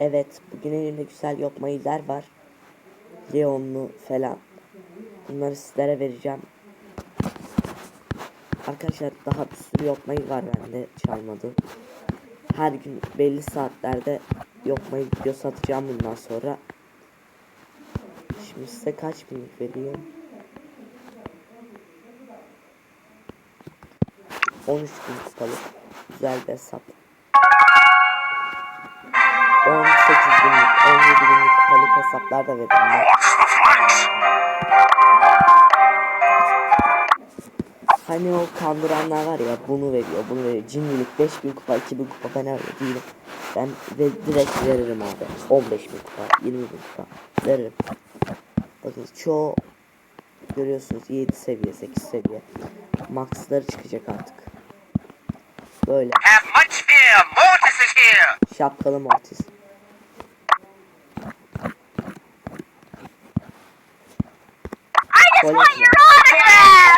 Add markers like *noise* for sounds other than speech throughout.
Evet, bugün elimde güzel yok mailler var. Leonlu falan. Bunları sizlere vereceğim. Arkadaşlar daha bir sürü yok mail var bende çalmadı. Her gün belli saatlerde yok mail video satacağım bundan sonra. Şimdi size kaç binlik vereyim? 13 bin kupalık güzel bir hesap. 18 binlik, 17 binlik kupalık hesaplar da flex? Hani o kandıranlar var ya bunu veriyor, bunu veriyor. Cimrilik 5000 kupa, 2000 kupa ben öyle değilim. Ben ve direkt veririm abi. 15 bin kupa, 20 bin kupa veririm. Bakın çoğu görüyorsunuz 7 seviye, 8 seviye. Max'ları çıkacak artık. Böyle şapkalı mortis. I just Tuvalet var.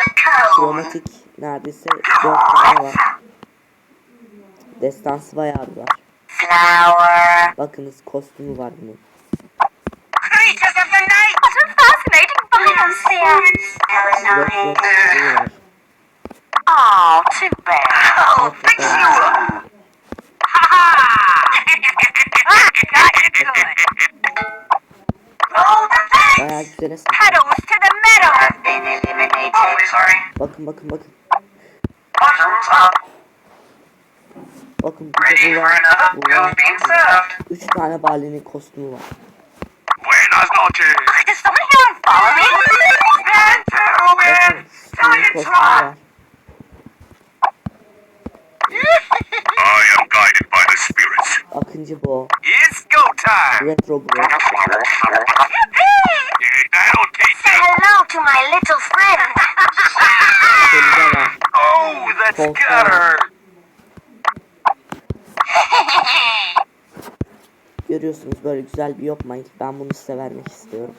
Kromatik neredeyse 4 tane var. Destansı bayağı bir var. Bakınız kostümü var bunun. Creatures of the night. What a fascinating kostümü var. Oh, too bad. I'll fix you up. Ha ha! İt good. Roll the dice. Pedals. Been eliminated. Awfully sorry. Bakın bakın bakın. Bottoms up. Bakın Ready for another? Being served. Üç tane balinin kostümü var. Buenas noches. Does someone here follow me? I am guided by the spirits. Akıncı bu. It's go time. Retro bu. To friend. Oh, that's hurt. *laughs* Görüyorsunuz böyle güzel bir yok mail. Ben bunu size vermek istiyorum.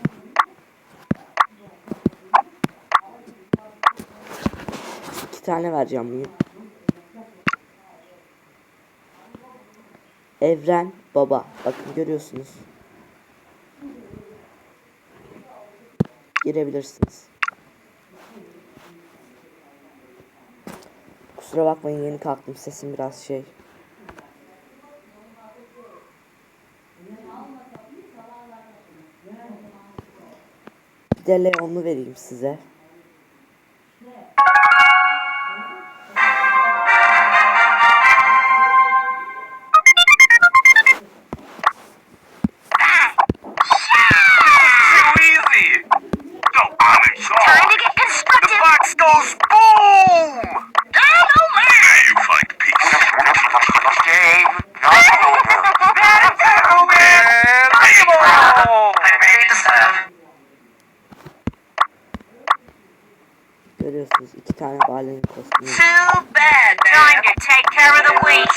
İki tane vereceğim bugün. Evren baba. Bakın görüyorsunuz. Girebilirsiniz. Kusura bakmayın yeni kalktım sesim biraz şey. Bir de Leon'u vereyim size. Görüyorsunuz iki tane balerin kostümü. Too bad. Trying to take care of the weak.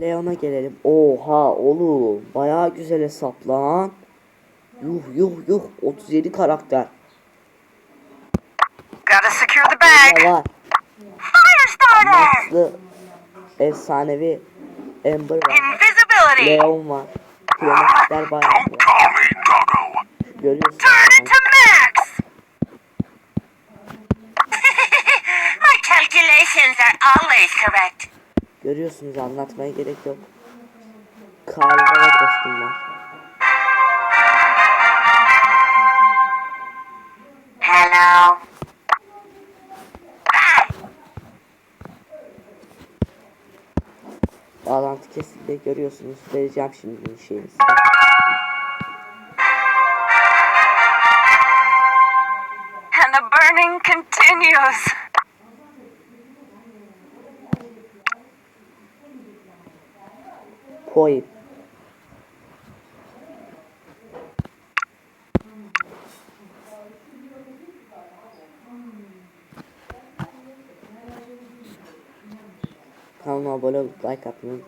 Leon'a gelelim. Oha oğlum. Bayağı güzel hesap lan. Yuh yuh yuh. 37 karakter. Gotta secure the bag. Var? Firestarter. Max'lı efsanevi Amber var. Invisibility. Leon var. Kromatikler bayağı var. Görüyorsunuz. Turn into Max. *laughs* My calculations are always correct. Görüyorsunuz anlatmaya gerek yok. Karlara kostüm var. Hello. Bağlantı kesildi. Görüyorsunuz. Vereceğim şimdi bir burning continues. Koyayım. Kanalıma abone olup like atmayı.